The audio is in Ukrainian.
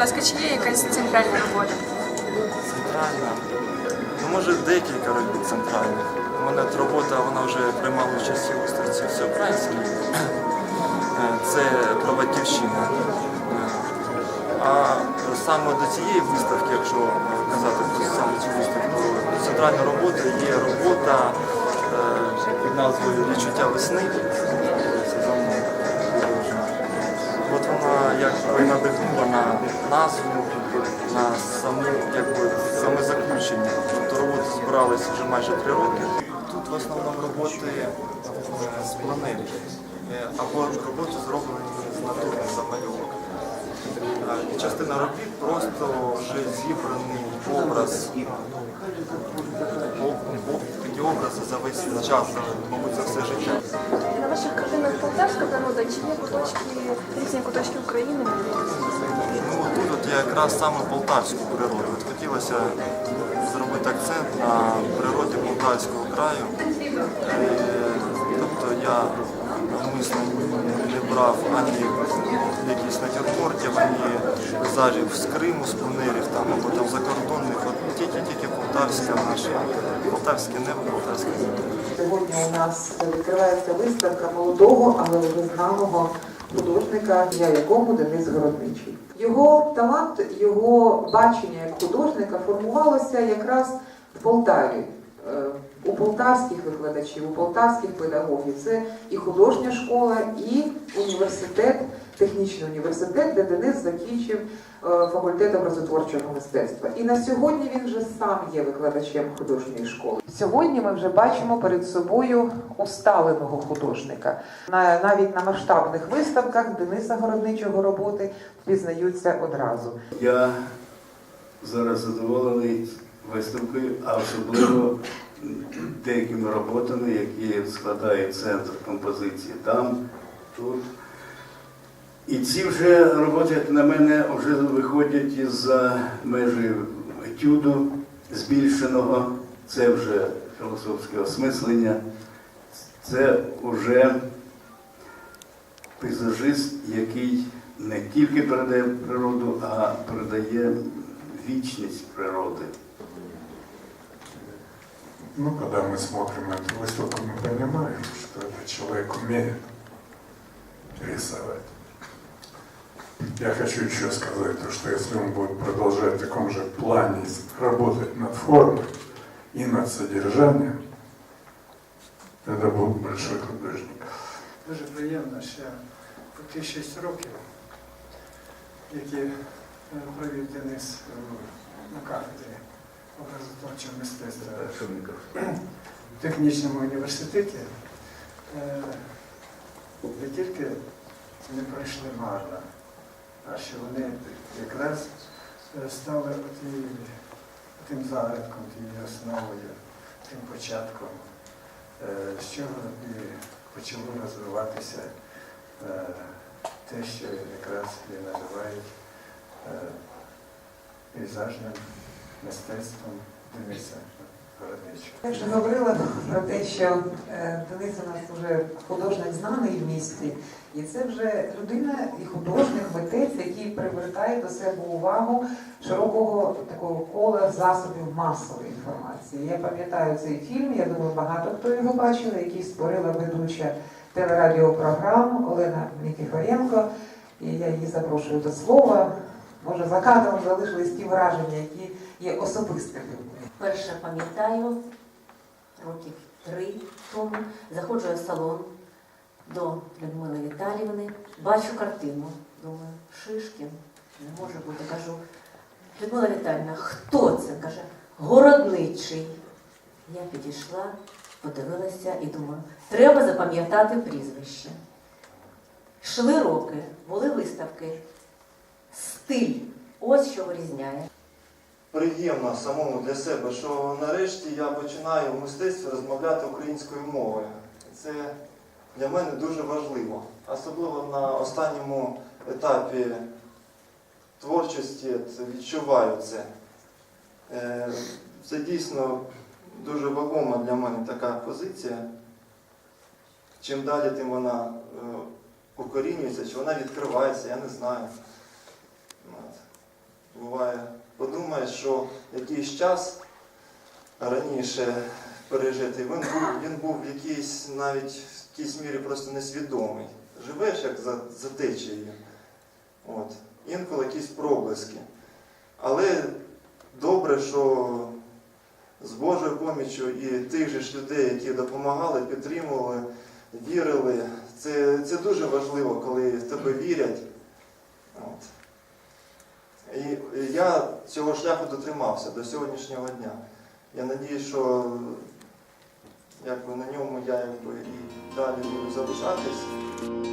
ласка, чи є якась центральна робота? Центральна. Ну, може, декілька робіт центральних. У мене от робота, вона вже приймала участь у виставці всеукраїнській. Е, Це про батьківщину. Е, А саме до цієї виставки, якщо казати про саме цю виставку, до центральної роботи є робота е, під назвою Відчуття весни. Вона якби надихнула на назву, на саму, якби, саме заключення. Тобто роботи збиралися вже майже три роки. Тут в основному роботи е, з планерів. Е, Або роботи зроблені з натурних замальовок. Частина робіт просто вже зібраний образ, об- об- такі образи за весь час, мабуть, за все життя. На ваших картинах полтавська природа, чи є куточки, різні куточки України? Ну, тут от якраз саме полтавську природу. От хотілося зробити акцент на природі Полтавського краю. Е, Тобто я навмисно не брав ані якісь натюрмортів, ані пейзажів з Криму, з планерів там, або там закордонних. От тільки-тільки полтавська наша, полтавське небо, полтавське небо. Сьогодні у нас відкривається виставка молодого, але вже знаного художника, ім'я якому Денис Городничий. Його талант, його бачення як художника формувалося якраз в Полтаві. Е, У полтавських викладачів, у полтавських педагогів. Це і художня школа, і університет, технічний університет, де Денис закінчив е, факультет образотворчого мистецтва. І на сьогодні він вже сам є викладачем художньої школи. Сьогодні ми вже бачимо перед собою усталеного художника. Навіть на масштабних виставках Дениса Городничого роботи впізнаються одразу. Я зараз задоволений виставкою, а особливо деякими роботами, які складає центр композиції там, тут. І ці вже роботи, як на мене, вже виходять із межі етюду збільшеного. Це вже філософське осмислення, це вже пейзажист, який не тільки передає природу, а передає вічність природи. Ну, когда мы смотрим эту выставку, мы понимаем, что этот человек умеет рисовать. Я хочу еще сказать, то, что если он будет продолжать в таком же плане работать над формой и над содержанием, это будет большой художник. Дуже приємно, що по ті 6 років, які е, провів Денис е, на кафедрі Образотворчого мистецтва в технічному університеті, не тільки не пройшли марно, а що вони якраз е, стали тим зарядком, тією основою, тим початком, е, з чого і почало розвиватися е, те, що якраз і називають пейзажним мистецтвом Дениса Городничого. Я вже говорила про те, що е, Денис у нас вже художник знаний в місті, і це вже людина і художник, митець, який привертає до себе увагу широкого такого кола засобів масової інформації. Я пам'ятаю цей фільм, я думаю, багато хто його бачив, який створила ведуча телерадіопрограм Олена Нікіфоренко. І я її запрошую до слова. Може, за кадром залишились ті враження, які є особистими. Перше пам'ятаю, років три тому, заходжу я в салон до Людмили Віталіївни, бачу картину. Думаю, Шишкін, не може бути. Кажу, Людмила Віталіївна, хто це? Каже, городничий. Я підійшла, подивилася і думаю, треба запам'ятати прізвище. Йшли роки, були виставки. Стиль. Ось що вирізняє. Приємно самому для себе, що нарешті я починаю в мистецтві розмовляти українською мовою. Це для мене дуже важливо. Особливо на останньому етапі творчості відчуваю це. Е, Це дійсно дуже вагома для мене така позиція. Чим далі, тим вона е, укорінюється, чи вона відкривається, я не знаю. Буває, подумаєш, що якийсь час раніше пережитий, він був, він був в якійсь навіть в якійсь мірі просто несвідомий. Живеш як за, за течією. От. Інколи якісь проблиски. Але добре, що з Божою поміччю і тих же ж людей, які допомагали, підтримували, вірили. Це, це дуже важливо, коли в тебе вірять. І я цього шляху дотримався до сьогоднішнього дня. Я надію, що якби, на ньому я якби, і далі буду залишатись.